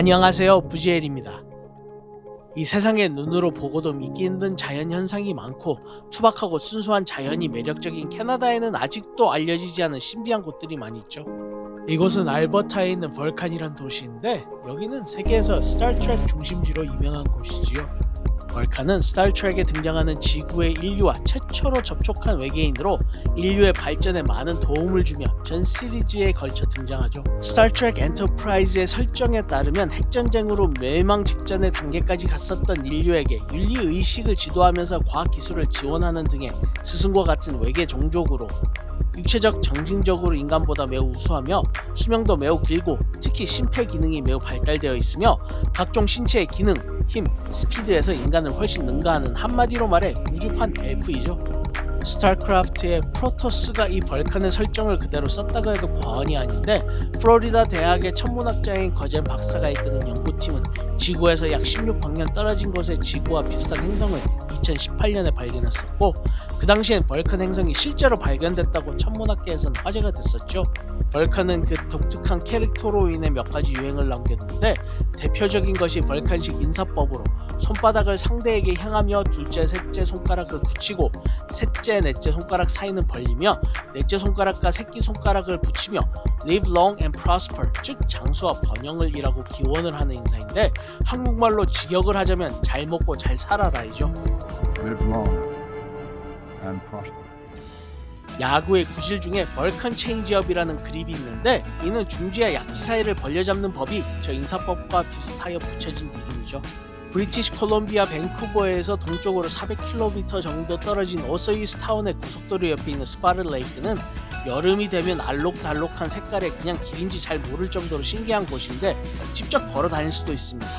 안녕하세요 부지엘입니다. 이 세상에 눈으로 보고도 믿기 힘든 자연 현상이 많고 투박하고 순수한 자연이 매력적인 캐나다에는 아직도 알려지지 않은 신비한 곳들이 많이 있죠. 이곳은 알버타에 있는 벌칸이란 도시인데 여기는 세계에서 스타트랙 중심지로 유명한 곳이지요. 벌칸은 스타트랙에 등장하는 지구의 인류와 최초로 접촉한 외계인으로 인류의 발전에 많은 도움을 주며 전 시리즈에 걸쳐 등장하죠. 스타트랙 엔터프라이즈의 설정에 따르면 핵전쟁으로 멸망 직전의 단계까지 갔었던 인류에게 윤리 의식을 지도하면서 과학 기술을 지원하는 등의 스승과 같은 외계 종족으로 육체적 정신적으로 인간보다 매우 우수하며 수명도 매우 길고 특히 심폐 기능이 매우 발달되어 있으며 각종 신체의 기능, 힘, 스피드에서 인간을 훨씬 능가하는 한마디로 말해 우주판 엘프이죠. 스타크래프트의 프로토스가 이 벌칸의 설정을 그대로 썼다고 해도 과언이 아닌데 플로리다 대학의 천문학자인 거젠 박사가 이끄는 연구팀은 지구에서 약 16광년 떨어진 곳의 지구와 비슷한 행성을 2018년에 발견했었고 그 당시엔 벌칸 행성이 실제로 발견됐다고 천문학계에서는 화제가 됐었죠. 벌칸은 그 독특한 캐릭터로 인해 몇 가지 유행을 남겼는데 대표적인 것이 벌칸식 인사법으로 손바닥을 상대에게 향하며 둘째, 셋째 손가락을 붙이고 셋째, 넷째 손가락 사이는 벌리며 넷째 손가락과 새끼 손가락을 붙이며 live long and prosper 즉 장수와 번영을 일하고 기원을 하는 인사인데 한국말로 직역을 하자면 잘 먹고 잘 살아라이죠. Live long and prosper. 야구의 구실 중에 벌칸 체인지업이라는 그립이 있는데 이는 중지와 약지 사이를 벌려잡는 법이 저 인사법과 비슷하여 붙여진 이름이죠. 브리티시 콜롬비아 밴쿠버에서 동쪽으로 400km 정도 떨어진 오서이스 타운의 고속도로 옆에 있는 스파르 레이크는 여름이 되면 알록달록한 색깔에 그냥 길인지 잘 모를 정도로 신기한 곳인데 직접 걸어 다닐 수도 있습니다.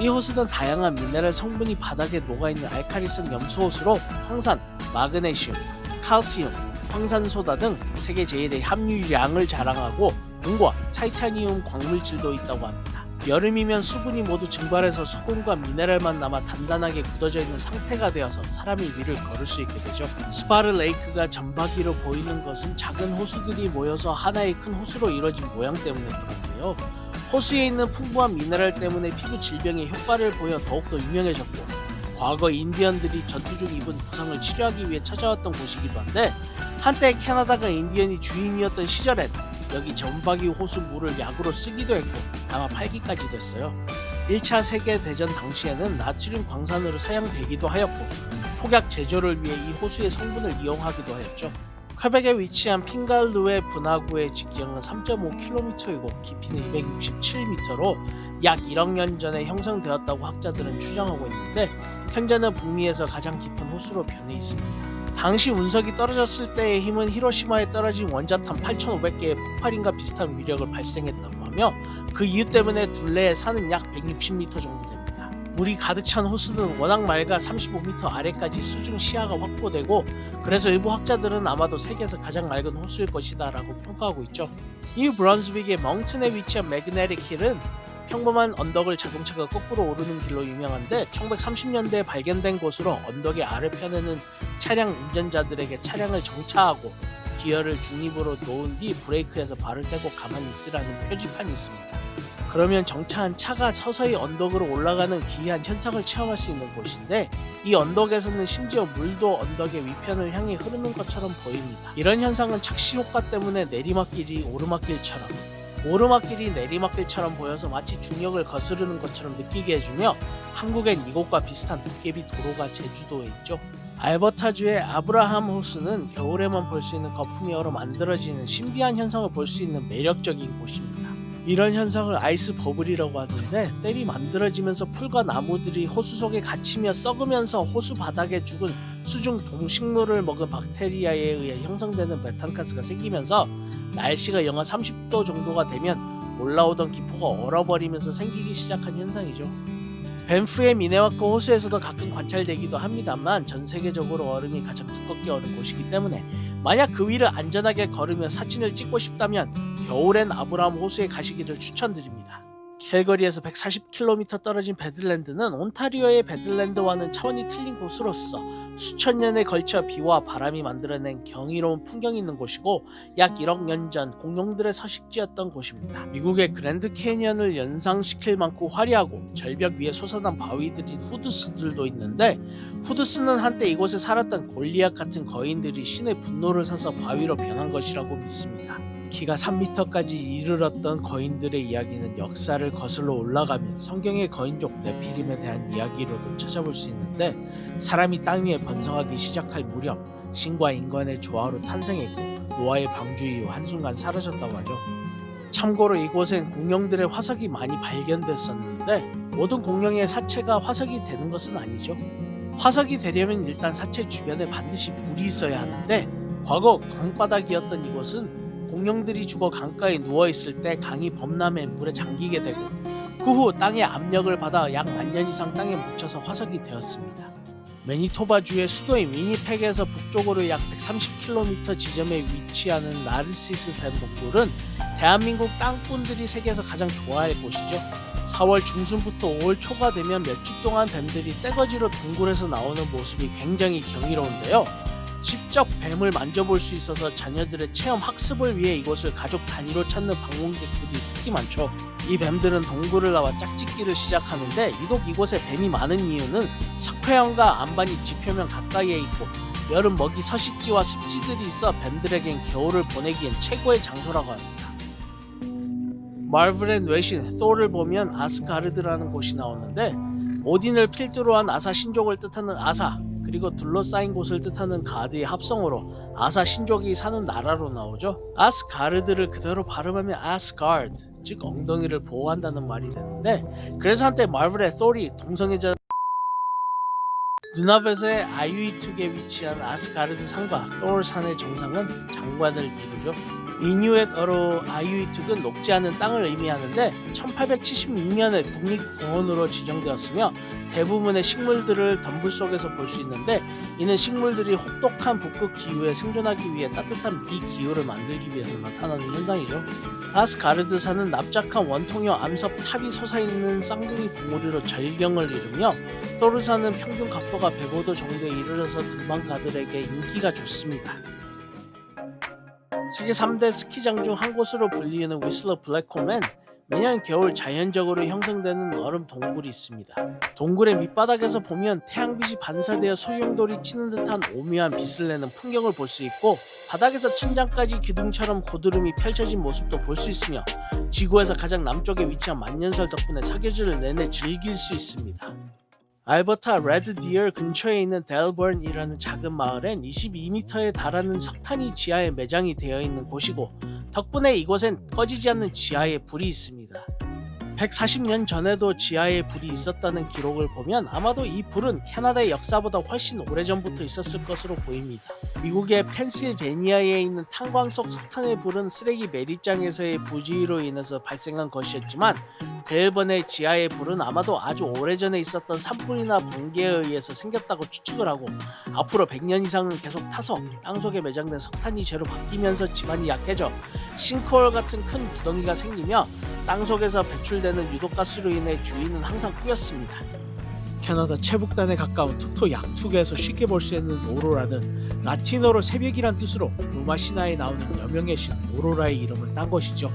이 호수는 다양한 미네랄 성분이 바닥에 녹아있는 알칼리성 염소 호수로 황산, 마그네슘, 칼슘, 황산소다 등 세계 제일의 함유량을 자랑하고 은과 타이타니움 광물질도 있다고 합니다. 여름이면 수분이 모두 증발해서 소금과 미네랄만 남아 단단하게 굳어져 있는 상태가 되어서 사람이 위를 걸을 수 있게 되죠. 스파르 레이크가 전박이로 보이는 것은 작은 호수들이 모여서 하나의 큰 호수로 이루어진 모양 때문에 그런데요. 호수에 있는 풍부한 미네랄 때문에 피부 질병에 효과를 보여 더욱더 유명해졌고 과거 인디언들이 전투 중 입은 부상을 치료하기 위해 찾아왔던 곳이기도 한데 한때 캐나다가 인디언이 주인이었던 시절엔 여기 전박이 호수 물을 약으로 쓰기도 했고 아마 팔기까지도 했어요. 1차 세계대전 당시에는 나트륨 광산으로 사용되기도 하였고 폭약 제조를 위해 이 호수의 성분을 이용하기도 하였죠. 퀘벡에 위치한 핑갈루의 분화구의 직경은 3.5km이고 깊이는 267m로 약 1억 년 전에 형성되었다고 학자들은 추정하고 있는데 현재는 북미에서 가장 깊은 호수로 변해 있습니다. 당시 운석이 떨어졌을 때의 힘은 히로시마에 떨어진 원자탄 8,500개의 폭발인가 비슷한 위력을 발생했다고 하며 그 이유 때문에 둘레의 산은 약 160m 정도 됩니다. 물이 가득 찬 호수는 워낙 맑아 35m 아래까지 수중 시야가 확보되고 그래서 일부 학자들은 아마도 세계에서 가장 맑은 호수일 것이다 라고 평가하고 있죠. 이 브런스윅의 멍튼에 위치한 매그네릭 힐은 평범한 언덕을 자동차가 거꾸로 오르는 길로 유명한데 1930년대에 발견된 곳으로 언덕의 아래 편에는 차량 운전자들에게 차량을 정차하고 기어를 중립으로 놓은 뒤 브레이크에서 발을 떼고 가만히 있으라는 표지판이 있습니다. 그러면 정차한 차가 서서히 언덕으로 올라가는 기이한 현상을 체험할 수 있는 곳인데 이 언덕에서는 심지어 물도 언덕의 위편을 향해 흐르는 것처럼 보입니다. 이런 현상은 착시 효과 때문에 내리막길이 오르막길처럼 오르막길이 내리막길처럼 보여서 마치 중력을 거스르는 것처럼 느끼게 해주며 한국엔 이곳과 비슷한 도깨비 도로가 제주도에 있죠. 알버타주의 아브라함 호수는 겨울에만 볼 수 있는 거품이 얼어 만들어지는 신비한 현상을 볼 수 있는 매력적인 곳입니다. 이런 현상을 아이스 버블이라고 하는데 댐이 만들어지면서 풀과 나무들이 호수 속에 갇히며 썩으면서 호수 바닥에 죽은 수중 동식물을 먹은 박테리아에 의해 형성되는 메탄가스가 생기면서 날씨가 영하 30도 정도가 되면 올라오던 기포가 얼어버리면서 생기기 시작한 현상이죠. 벤프의 미네와크 호수에서도 가끔 관찰되기도 합니다만 전 세계적으로 얼음이 가장 두껍게 얼은 곳이기 때문에 만약 그 위를 안전하게 걸으며 사진을 찍고 싶다면 겨울엔 아브라함 호수에 가시기를 추천드립니다. 캘거리에서 140km 떨어진 베들랜드는 온타리오의 베들랜드와는 차원이 틀린 곳으로서 수천 년에 걸쳐 비와 바람이 만들어낸 경이로운 풍경이 있는 곳이고 약 1억 년 전 공룡들의 서식지였던 곳입니다. 미국의 그랜드 캐니언을 연상시킬 만큼 화려하고 절벽 위에 솟아난 바위들인 후드스들도 있는데 후드스는 한때 이곳에 살았던 골리앗 같은 거인들이 신의 분노를 사서 바위로 변한 것이라고 믿습니다. 키가 3m까지 이르렀던 거인들의 이야기는 역사를 거슬러 올라가면 성경의 거인족 네피림에 대한 이야기로도 찾아볼 수 있는데 사람이 땅 위에 번성하기 시작할 무렵 신과 인간의 조화로 탄생했고 노아의 방주 이후 한순간 사라졌다고 하죠. 참고로 이곳엔 공룡들의 화석이 많이 발견됐었는데 모든 공룡의 사체가 화석이 되는 것은 아니죠. 화석이 되려면 일단 사체 주변에 반드시 물이 있어야 하는데 과거 강바닥이었던 이곳은 공룡들이 죽어 강가에 누워 있을 때 강이 범람해 물에 잠기게 되고 그 후 땅의 압력을 받아 약 만 년 이상 땅에 묻혀서 화석이 되었습니다. 매니토바주의 수도인 위니펙에서 북쪽으로 약 130km 지점에 위치하는 나르시스 댐 동굴은 대한민국 땅꾼들이 세계에서 가장 좋아할 곳이죠. 4월 중순부터 5월 초가 되면 몇 주 동안 뱀들이 떼거지로 동굴에서 나오는 모습이 굉장히 경이로운데요. 직접 뱀을 만져볼 수 있어서 자녀들의 체험 학습을 위해 이곳을 가족 단위로 찾는 방문객들이 특히 많죠. 이 뱀들은 동굴을 나와 짝짓기를 시작하는데 유독 이곳에 뱀이 많은 이유는 석회암과 안반이 지표면 가까이에 있고 여름 먹이 서식지와 습지들이 있어 뱀들에겐 겨울을 보내기엔 최고의 장소라고 합니다. 마블의 외신 소를 보면 아스가르드라는 곳이 나오는데 오딘을 필두로 한 아사 신족을 뜻하는 아사 그리고 둘러싸인 곳을 뜻하는 가드의 합성어로 아사 신족이 사는 나라로 나오죠. 아스가르드를 그대로 발음하면 아스가드 즉 엉덩이를 보호한다는 말이 되는데 그래서 한때 마블의 소리 동성애자 누나벳의 아유이툭에 위치한 아스가르드 산과 소울 산의 정상은 장관을 이루죠. 이뉴엣 어로 아유이툭은 녹지 않은 땅을 의미하는데 1876년에 국립공원으로 지정되었으며 대부분의 식물들을 덤불 속에서 볼 수 있는데 이는 식물들이 혹독한 북극 기후에 생존하기 위해 따뜻한 비기후를 만들기 위해서 나타나는 현상이죠. 아스가르드 산은 납작한 원통형 암석 탑이 솟아있는 쌍둥이 봉우리로 절경을 이루며 소르산은 평균 각도가 105도 정도에 이르러서 등반가들에게 인기가 좋습니다. 세계 3대 스키장 중 한 곳으로 불리는 위슬러 블랙홀맨 매년 겨울 자연적으로 형성되는 얼음 동굴이 있습니다. 동굴의 밑바닥에서 보면 태양빛이 반사되어 소용돌이 치는 듯한 오묘한 빛을 내는 풍경을 볼 수 있고 바닥에서 천장까지 기둥처럼 고드름이 펼쳐진 모습도 볼 수 있으며 지구에서 가장 남쪽에 위치한 만년설 덕분에 사계절을 내내 즐길 수 있습니다. 알버타 레드디얼 근처에 있는 델번이라는 작은 마을엔 22m에 달하는 석탄이 지하에 매장이 되어 있는 곳이고 덕분에 이곳엔 꺼지지 않는 지하에 불이 있습니다. 140년 전에도 지하에 불이 있었다는 기록을 보면 아마도 이 불은 캐나다의 역사보다 훨씬 오래전부터 있었을 것으로 보입니다. 미국의 펜실베니아에 있는 탄광 속 석탄의 불은 쓰레기 매립장에서의 부지로 인해서 발생한 것이었지만 델번의 지하의 불은 아마도 아주 오래전에 있었던 산불이나 번개에 의해서 생겼다고 추측을 하고 앞으로 100년 이상은 계속 타서 땅속에 매장된 석탄이 재로 바뀌면서 지반이 약해져 싱크홀 같은 큰 구덩이가 생기며 땅속에서 배출되는 유독가스로 인해 주위는 항상 꾸였습니다. 캐나다 최북단에 가까운 툭토 약투에서 쉽게 볼 수 있는 오로라는 라틴어로 새벽이란 뜻으로 루마 신화에 나오는 여명의 신 오로라의 이름을 딴 것이죠.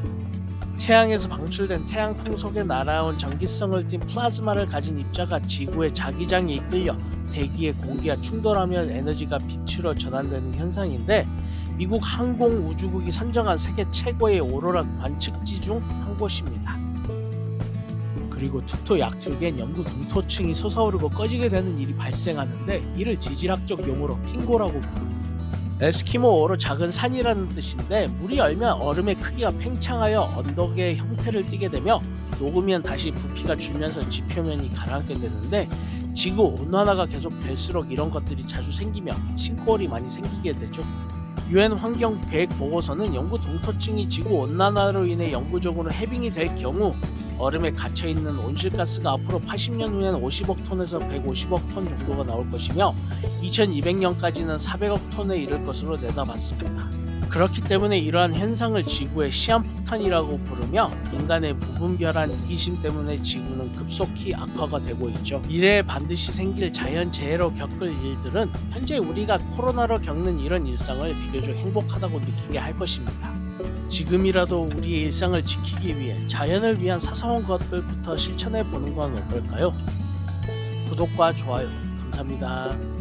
태양에서 방출된 태양풍 속에 날아온 전기성을 띤 플라즈마를 가진 입자가 지구의 자기장에 이끌려 대기의 공기와 충돌하며 에너지가 빛으로 전환되는 현상인데 미국 항공우주국이 선정한 세계 최고의 오로라 관측지 중 한 곳입니다. 그리고 투토 약투엔 영구 동토층이 솟아오르고 꺼지게 되는 일이 발생하는데 이를 지질학적 용어로 핑고라고 부릅니다. 에스키모어로 작은 산이라는 뜻인데 물이 얼면 얼음의 크기가 팽창하여 언덕의 형태를 띠게 되며 녹으면 다시 부피가 줄면서 지표면이 가라앉게 되는데 지구 온난화가 계속 될수록 이런 것들이 자주 생기며 싱크홀이 많이 생기게 되죠. 유엔 환경 계획 보고서는 영구 동토층이 지구 온난화로 인해 영구적으로 해빙이 될 경우 얼음에 갇혀 있는 온실가스가 앞으로 80년 후엔 50억 톤에서 150억 톤 정도가 나올 것이며 2200년까지는 400억 톤에 이를 것으로 내다봤습니다. 그렇기 때문에 이러한 현상을 지구의 시한폭탄이라고 부르며 인간의 무분별한 이기심 때문에 지구는 급속히 악화가 되고 있죠. 미래에 반드시 생길 자연재해로 겪을 일들은 현재 우리가 코로나로 겪는 이런 일상을 비교적 행복하다고 느끼게 할 것입니다. 지금이라도 우리의 일상을 지키기 위해 자연을 위한 사소한 것들부터 실천해 보는 건 어떨까요? 구독과 좋아요 감사합니다.